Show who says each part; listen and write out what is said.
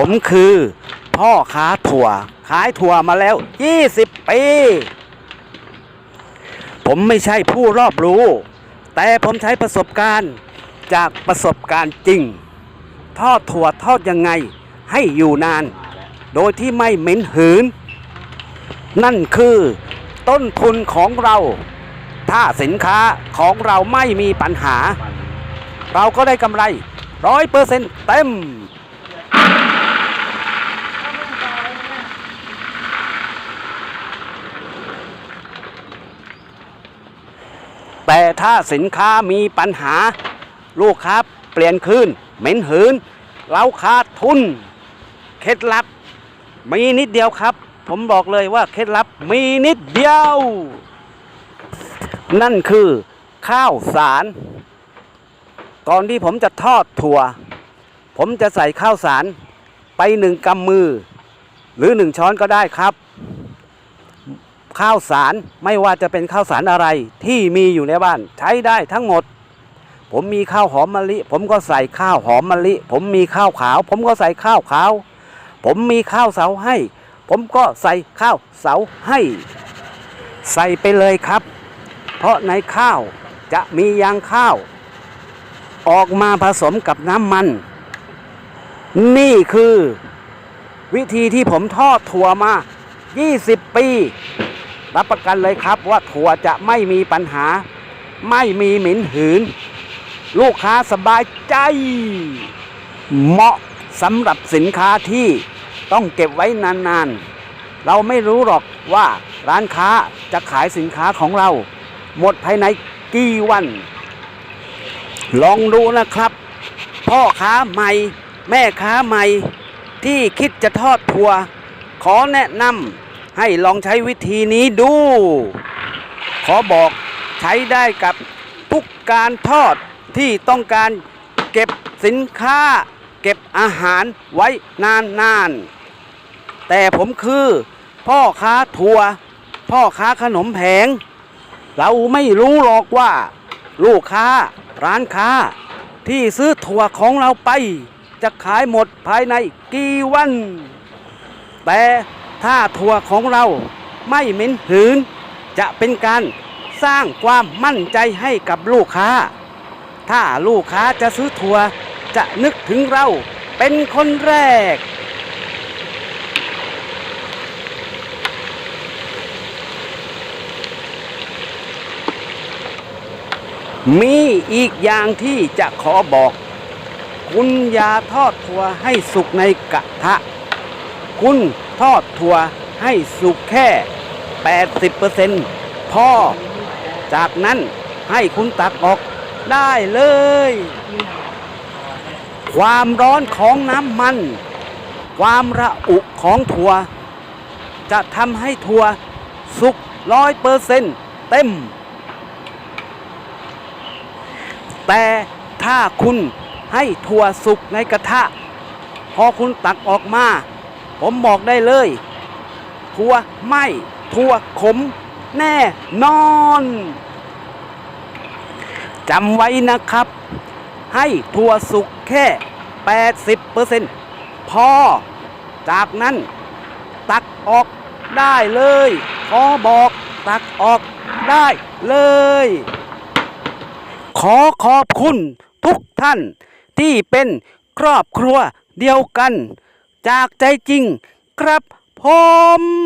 Speaker 1: ผมคือพ่อค้าถั่ว ขายถั่วมาแล้ว 20 ปี ผมไม่ใช่ผู้รอบรู้ แต่ผมใช้ประสบการณ์จากประสบการณ์จริง ทอดถั่วทอดยังไงให้อยู่นาน โดยที่ไม่เหม็นหืน นั่นคือต้นทุนของเรา ถ้าสินค้าของเราไม่มีปัญหา เราก็ได้กำไรร้อยเปอร์เซ็นต์เต็ม แต่ถ้าสินค้ามีปัญหา ลูกค้าเปลี่ยนคืนเหม็นหืนเราขาดทุน เคล็ดลับ มีนิดเดียวครับ ผมบอกเลยว่าเคล็ดลับมีนิดเดียว นั่นคือข้าวสาร ก่อนที่ผมจะทอดถั่ว ผมจะใส่ข้าวสารไปหนึ่งกำมือ หรือหนึ่งช้อนก็ได้ครับ ข้าวสารไม่ว่าจะเป็นข้าวสารอะไรที่มีอยู่ในบ้านใช้ได้ทั้งหมด ผมมีข้าวหอมมะลิ ผมก็ใส่ข้าวหอมมะลิ ผมมีข้าวขาว ผมก็ใส่ข้าวขาว ผมมีข้าวเสาให้ ผมก็ใส่ข้าวเสาให้ ใส่ไปเลยครับ เพราะในข้าวจะมียางข้าว ออกมาผสมกับน้ำมัน นี่คือวิธีที่ผมทอดถั่วมา 20 ปี รับประกันเลยครับว่าถั่วจะไม่มีปัญหา ไม่มีหม็นหืน ลูกค้าสบายใจ เหมาะสำหรับสินค้าที่ต้องเก็บไว้นานๆ เราไม่รู้หรอกว่าร้านค้าจะขายสินค้าของเรา หมดภายในกี่วัน ลองดูนะครับ พ่อค้าใหม่ แม่ค้าใหม่ ที่คิดจะทอดถั่วขอแนะนำ ให้ลองใช้วิธีนี้ดู ขอบอกใช้ได้กับทุกการทอดที่ต้องการเก็บสินค้า เก็บอาหารไว้นานๆ แต่ผมคือพ่อค้าถั่ว พ่อค้าขนมแผง เราไม่รู้หรอกว่า ลูกค้าร้านค้า ที่ซื้อถั่วของเราไป จะขายหมดภายในกี่วัน แต่ ถ้าถั่วของเราไม่เหม็นหืน จะเป็นการสร้างความมั่นใจให้กับลูกค้า ถ้าลูกค้าจะซื้อถั่วจะนึกถึงเราเป็นคนแรก มีอีกอย่างที่จะขอบอก คุณอย่าทอดถั่วให้สุกในกระทะ คุณ ทอดถั่วให้สุกแค่ 80%พอ จากนั้นให้คุณตักออกได้เลย ความร้อนของน้ำมัน ความระอุของถั่ว จะทำให้ถั่วสุกร้อยเปอร์เซ็นต์เต็ม แต่ถ้าคุณให้ถั่วสุกในกระทะ พอคุณตักออกมา ผมบอกได้เลยถั่วไหมถั่วขมแน่นอนจำไว้นะครับ ให้ถั่วสุกแค่ 80%พอ จากนั้น ตักออกได้เลย ขอบอกตักออกได้เลย ขอขอบคุณทุกท่านที่เป็นครอบครัวเดียวกัน จากใจจริงครับผม